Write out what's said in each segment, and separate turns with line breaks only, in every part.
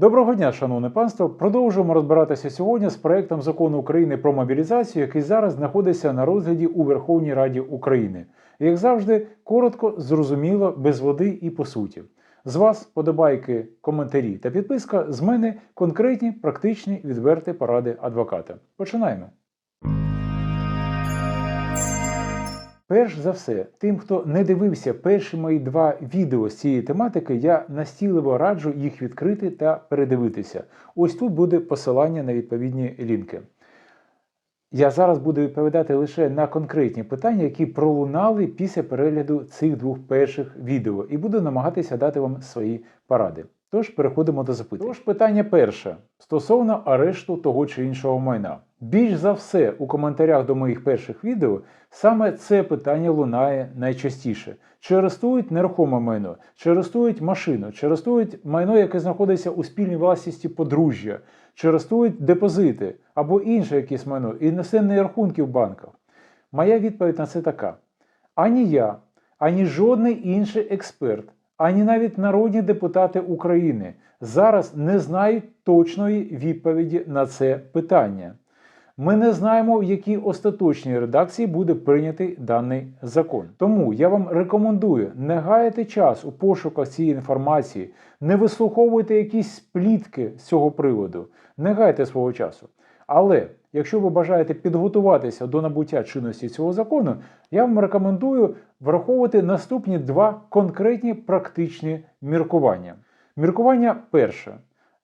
Доброго дня, шановне панство. Продовжуємо розбиратися сьогодні з проектом закону України про мобілізацію, який зараз знаходиться на розгляді у Верховній Раді України. Як завжди, коротко, зрозуміло, без води і по суті. З вас подобайки, коментарі та підписка. З мене конкретні, практичні, відверті поради адвоката. Починаємо. Перш за все, тим, хто не дивився перші мої два відео з цієї тематики, я настійливо раджу їх відкрити та передивитися. Ось тут буде посилання на відповідні лінки. Я зараз буду відповідати лише на конкретні питання, які пролунали після перегляду цих двох перших відео, і буду намагатися дати вам свої поради. Тож переходимо до запитань. Тож питання перше стосовно арешту того чи іншого майна. Більш за все у коментарях до моїх перших відео саме це питання лунає найчастіше. Чи арестують нерухоме майно, чи арестують машину, чи арестують майно, яке знаходиться у спільній власності подружжя, чи арестують депозити або інше якесь майно, і іноземні рахунки в банках. Моя відповідь на це така: ані я, ані жодний інший експерт, ані навіть народні депутати України зараз не знають точної відповіді на це питання. Ми не знаємо, в якій остаточній редакції буде прийнятий даний закон. Тому я вам рекомендую не гаяти час у пошуках цієї інформації, не вислуховуйте якісь сплітки з цього приводу, не гайте свого часу. Але якщо ви бажаєте підготуватися до набуття чинності цього закону, я вам рекомендую враховувати наступні два конкретні практичні міркування. Міркування перше.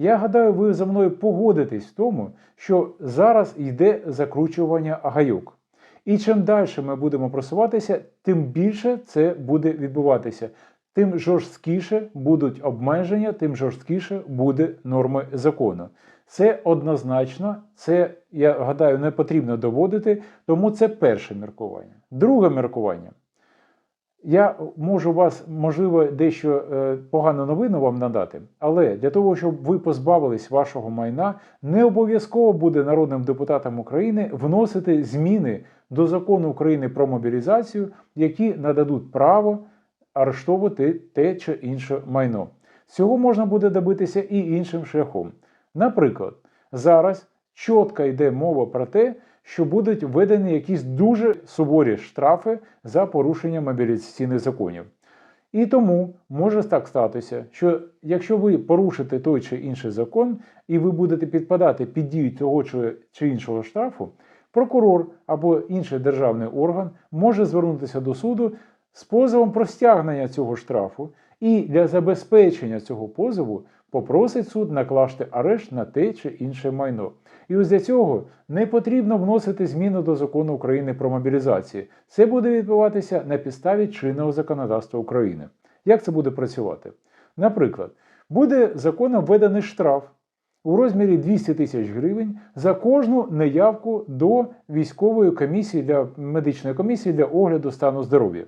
Я гадаю, ви за мною погодитесь в тому, що зараз йде закручування гайок. І чим далі ми будемо просуватися, тим більше це буде відбуватися. Тим жорсткіше будуть обмеження, тим жорсткіше буде норми закону. Це однозначно, це, я гадаю, не потрібно доводити, тому це перше міркування. Друге міркування. Я можу вас, можливо, дещо е, погану новину вам надати, але для того, щоб ви позбавились вашого майна, не обов'язково буде народним депутатам України вносити зміни до закону України про мобілізацію, які нададуть право арештовувати те чи інше майно. Цього можна буде добитися і іншим шляхом. Наприклад, зараз чітко йде мова про те, що будуть введені якісь дуже суворі штрафи за порушення мобілізаційних законів. І тому може так статися, що якщо ви порушите той чи інший закон, і ви будете підпадати під дію того чи іншого штрафу, прокурор або інший державний орган може звернутися до суду з позовом про стягнення цього штрафу, і для забезпечення цього позову попросить суд накласти арешт на те чи інше майно. І ось для цього не потрібно вносити зміни до закону України про мобілізацію. Це буде відбуватися на підставі чинного законодавства України. Як це буде працювати? Наприклад, буде законом введений штраф у розмірі 200 тисяч гривень за кожну неявку до військової комісії для медичної комісії для огляду стану здоров'я.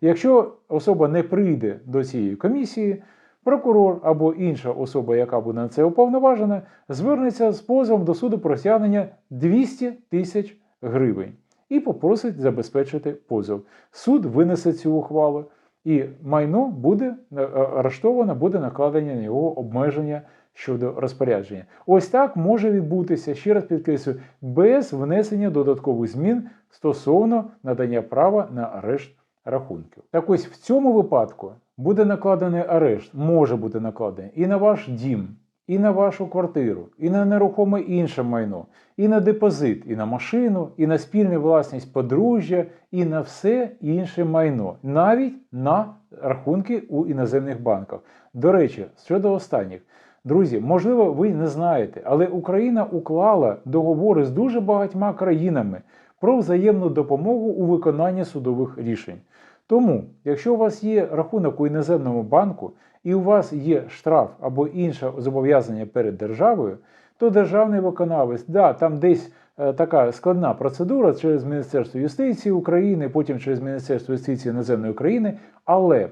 Якщо особа не прийде до цієї комісії, прокурор або інша особа, яка буде на це уповноважена, звернеться з позовом до суду про стягнення 200 тисяч гривень і попросить забезпечити позов. Суд винесе цю ухвалу, і майно буде е, арештовано, буде накладення на його обмеження щодо розпорядження. Ось так може відбутися, ще раз підкреслюю, без внесення додаткових змін стосовно надання права на арешт рахунків. Так ось в цьому випадку буде накладений арешт, може бути накладений і на ваш дім, і на вашу квартиру, і на нерухоме інше майно, і на депозит, і на машину, і на спільну власність подружжя, і на все інше майно, навіть на рахунки у іноземних банках. До речі, щодо останніх. Друзі, можливо, ви не знаєте, але Україна уклала договори з дуже багатьма країнами про взаємну допомогу у виконанні судових рішень. Тому, якщо у вас є рахунок у іноземному банку і у вас є штраф або інше зобов'язання перед державою, то державний виконавець, да, там десь е, така складна процедура через Міністерство юстиції України, потім через Міністерство юстиції іноземної України, але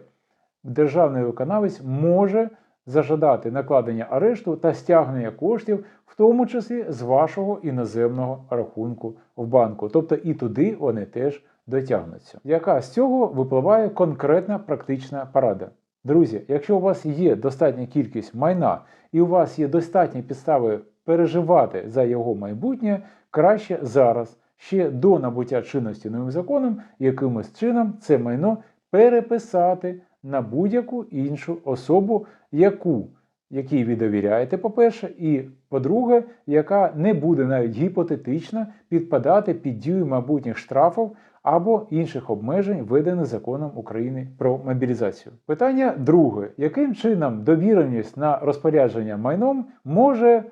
державний виконавець може зажадати накладення арешту та стягнення коштів, в тому числі з вашого іноземного рахунку в банку. Тобто і туди вони теж дотягнуться. Яка з цього випливає конкретна практична порада? Друзі, якщо у вас є достатня кількість майна і у вас є достатні підстави переживати за його майбутнє, краще зараз, ще до набуття чинності новим законом, якимось чином це майно переписати на будь-яку іншу особу, яку якій ви довіряєте, по-перше, і по-друге, яка не буде навіть гіпотетично підпадати під дію майбутніх штрафів або інших обмежень, введених законом України про мобілізацію. Питання друге: яким чином довіреність на розпорядження майном може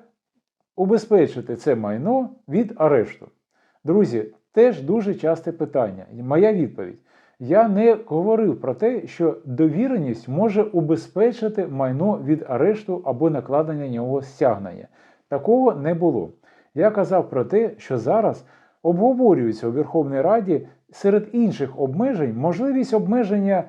убезпечити це майно від арешту? Друзі, теж дуже часте питання. Моя відповідь. Я не говорив про те, що довіреність може убезпечити майно від арешту або накладення нього стягнення. Такого не було. Я казав про те, що зараз обговорюється у Верховній Раді серед інших обмежень можливість обмеження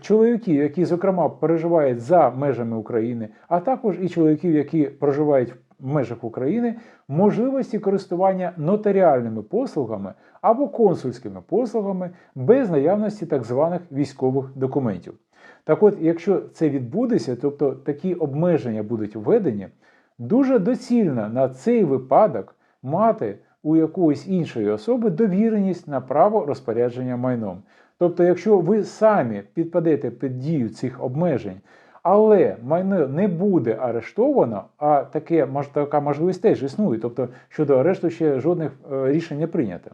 чоловіків, які, зокрема, переживають за межами України, а також і чоловіків, які проживають в межах України, можливості користування нотаріальними послугами або консульськими послугами без наявності так званих військових документів. Так от, якщо це відбудеться, тобто такі обмеження будуть введені, дуже доцільно на цей випадок мати у якоїсь іншої особи довіреність на право розпорядження майном. Тобто, якщо ви самі підпадете під дію цих обмежень, але майно не буде арештовано, а таке, така можливість теж існує, тобто щодо арешту ще жодних е, рішень не прийнято.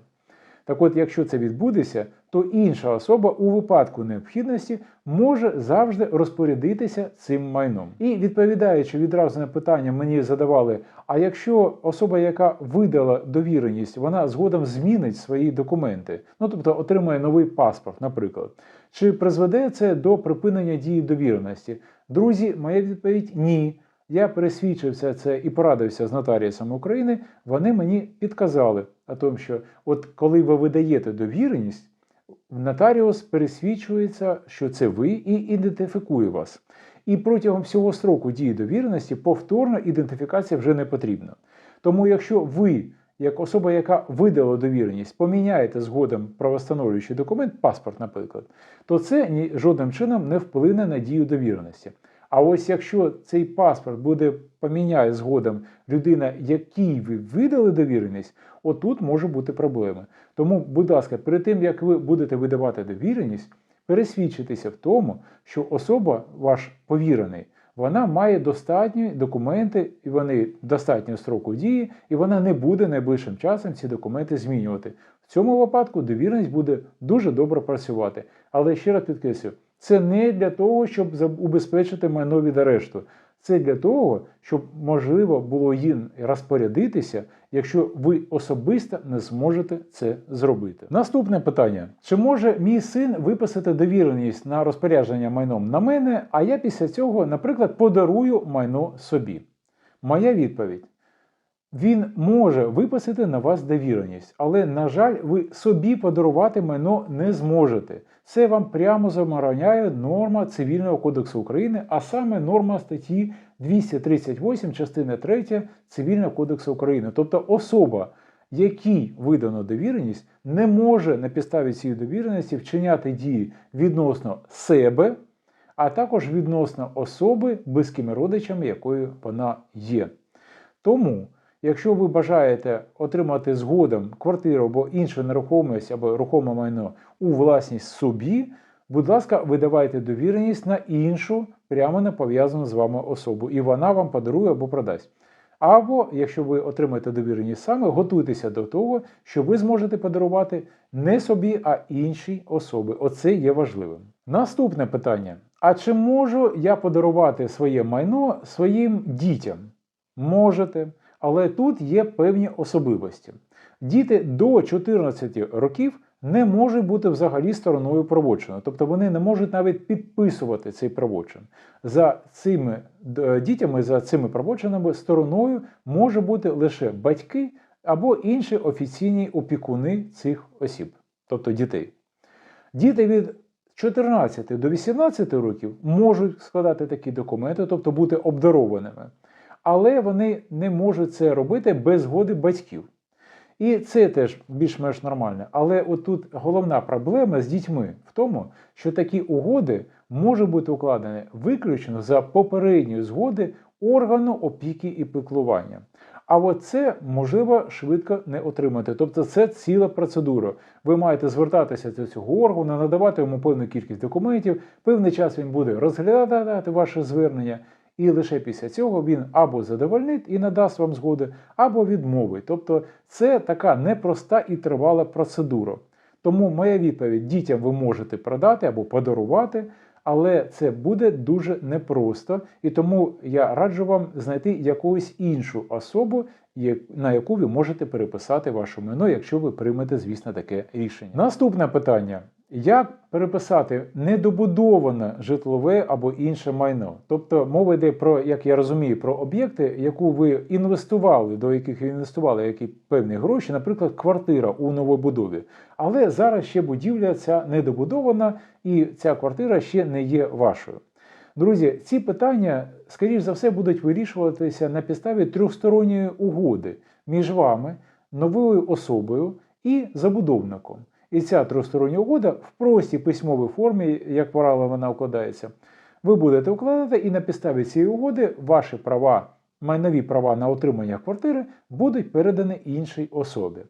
Так от, якщо це відбудеться, то інша особа у випадку необхідності може завжди розпорядитися цим майном. І відповідаючи відразу на питання, мені задавали: а якщо особа, яка видала довіреність, вона згодом змінить свої документи, ну тобто отримає новий паспорт, наприклад, чи призведе це до припинення дії довіреності? Друзі, моя відповідь ні. Я пересвідчився це і порадився з нотаріусами України. Вони мені підказали о тому, що от коли ви видаєте довіреність, нотаріус пересвідчується, що це ви і ідентифікує вас. І протягом всього строку дії довіреності повторна ідентифікація вже не потрібна. Тому, якщо ви, як особа, яка видала довіреність, поміняєте згодом правостановлюючий документ, паспорт, наприклад, то це ні жодним чином не вплине на дію довіреності. А ось якщо цей паспорт буде поміняє згодом людина, якій ви видали довіреність, отут може бути проблема. Тому, будь ласка, перед тим як ви будете видавати довіреність, пересвідчитися в тому, що особа, ваш повірений, вона має достатні документи, і вони достатньо строку дії, і вона не буде найближчим часом ці документи змінювати. В цьому випадку довіреність буде дуже добре працювати. Але ще раз підкреслюю, це не для того, щоб убезпечити майно від арешту. Це для того, щоб можливо було їм розпорядитися, якщо ви особисто не зможете це зробити. Наступне питання: чи може мій син виписати довіреність на розпорядження майном на мене, а я після цього, наприклад, подарую майно собі? Моя відповідь. Він може виписати на вас довіреність, але, на жаль, ви собі подарувати майно не зможете. Це вам прямо забороняє норма Цивільного кодексу України, а саме норма статті 238 частини 3 Цивільного кодексу України. Тобто особа, якій видано довіреність, не може на підставі цієї довіреності вчиняти дії відносно себе, а також відносно особи, близькими родичами, якою вона є. Тому, якщо ви бажаєте отримати згодом квартиру або іншу нерухомість або рухоме майно у власність собі, будь ласка, видавайте довіреність на іншу, прямо не пов'язану з вами особу, і вона вам подарує або продасть. Або, якщо ви отримаєте довіреність саме, готуйтеся до того, що ви зможете подарувати не собі, а іншій особі. Оце є важливим. Наступне питання: а чи можу я подарувати своє майно своїм дітям? Можете, але тут є певні особливості. Діти до 14 років не можуть бути взагалі стороною правочину, тобто вони не можуть навіть підписувати цей правочин. За цими е, дітями, за цими правочинами стороною може бути лише батьки або інші офіційні опікуни цих осіб, тобто дітей. Діти від 14 до 18 років можуть складати такі документи, тобто бути обдарованими але вони не можуть це робити без згоди батьків. І це теж більш-менш нормально. Але отут головна проблема з дітьми в тому, що такі угоди може бути укладене виключно за попередньої згоди органу опіки і піклування. А от це можливо швидко не отримати. Тобто це ціла процедура. Ви маєте звертатися до цього органу, надавати йому певну кількість документів, певний час він буде розглядати ваше звернення, і лише після цього він або задовольнить і надасть вам згоду, або відмовить. Тобто це така непроста і тривала процедура. Тому моя відповідь: дітям ви можете продати або подарувати. Але це буде дуже непросто, і тому я раджу вам знайти якусь іншу особу, на яку ви можете переписати ваше майно, якщо ви приймете, звісно, таке рішення. Наступне питання: як переписати недобудоване житлове або інше майно? Тобто мова йде про, як я розумію, про об'єкти, яку ви інвестували, до яких ви інвестували які певні гроші, наприклад, квартира у новобудові. Але зараз ще будівля ця недобудована, і ця квартира ще не є вашою. Друзі, ці питання, скоріш за все, будуть вирішуватися на підставі трьохсторонньої угоди між вами, новою особою і забудовником. І ця трьохстороння угода в простій письмовій формі, як правило, вона укладається. Ви будете укладати, і на підставі цієї угоди ваші права, майнові права на отримання квартири будуть передані іншій особі.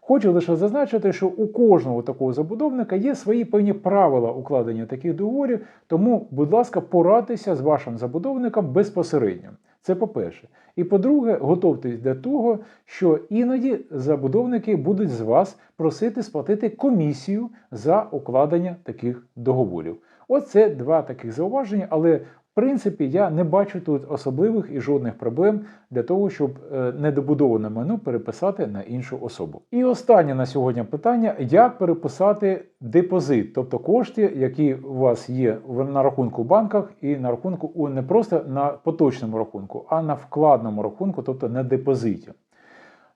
Хочу лише зазначити, що у кожного такого забудовника є свої певні правила укладення таких договорів, тому, будь ласка, порадьтеся з вашим забудовником безпосередньо. Це по-перше. І по-друге, готовтесь до того, що іноді забудовники будуть з вас просити сплатити комісію за укладення таких договорів. Оце два таких зауваження, але в принципі я не бачу тут особливих і жодних проблем для того, щоб е, недобудоване майно переписати на іншу особу. І останнє на сьогодні питання: як переписати депозит, тобто кошти, які у вас є на рахунку в банках і на рахунку не просто на поточному рахунку, а на вкладному рахунку, тобто на депозиті.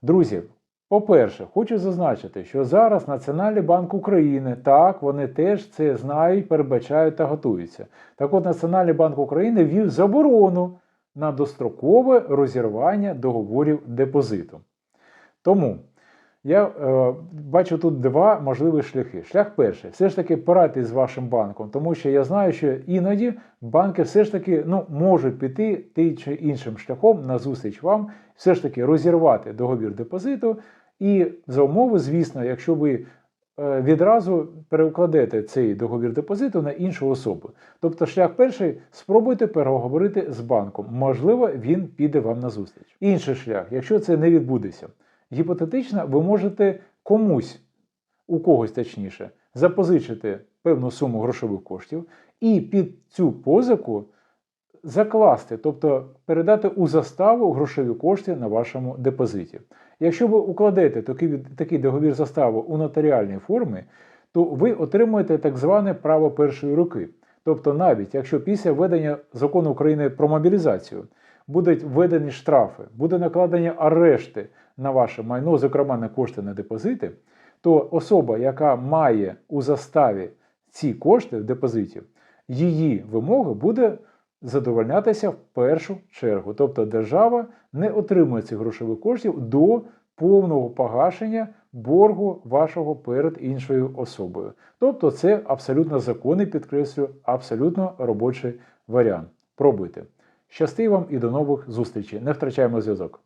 Друзі, по-перше, хочу зазначити, що зараз Національний банк України, так, вони теж це знають, передбачають та готуються. Так от Національний банк України ввів заборону на дострокове розірвання договорів депозиту. Тому я е, бачу тут два можливі шляхи. Шлях перший все ж таки порадьтесь з вашим банком, тому що я знаю, що іноді банки все ж таки ну, можуть піти тим чи іншим шляхом на зустріч вам, все ж таки розірвати договір депозиту. І за умови, звісно, якщо ви е, відразу перекладете цей договір депозиту на іншу особу. Тобто, шлях перший спробуйте переговорити з банком. Можливо, він піде вам на зустріч. Інший шлях, якщо це не відбудеться, гіпотетично ви можете комусь, у когось точніше, запозичити певну суму грошових коштів і під цю позику закласти, тобто передати у заставу грошові кошти на вашому депозиті. Якщо ви укладете такий, такий договір заставу у нотаріальній формі, то ви отримуєте так зване право першої руки. Тобто, навіть якщо після введення закону України про мобілізацію будуть введені штрафи, буде накладені арешти на ваше майно, зокрема на кошти на депозити, то особа, яка має у заставі ці кошти в депозиті, її вимоги буде задовольнятися в першу чергу. Тобто держава не отримує цих грошових коштів до повного погашення боргу вашого перед іншою особою. Тобто це абсолютно законний, підкреслюю, абсолютно робочий варіант. Пробуйте. Щасти вам і до нових зустрічей. Не втрачаємо зв'язок.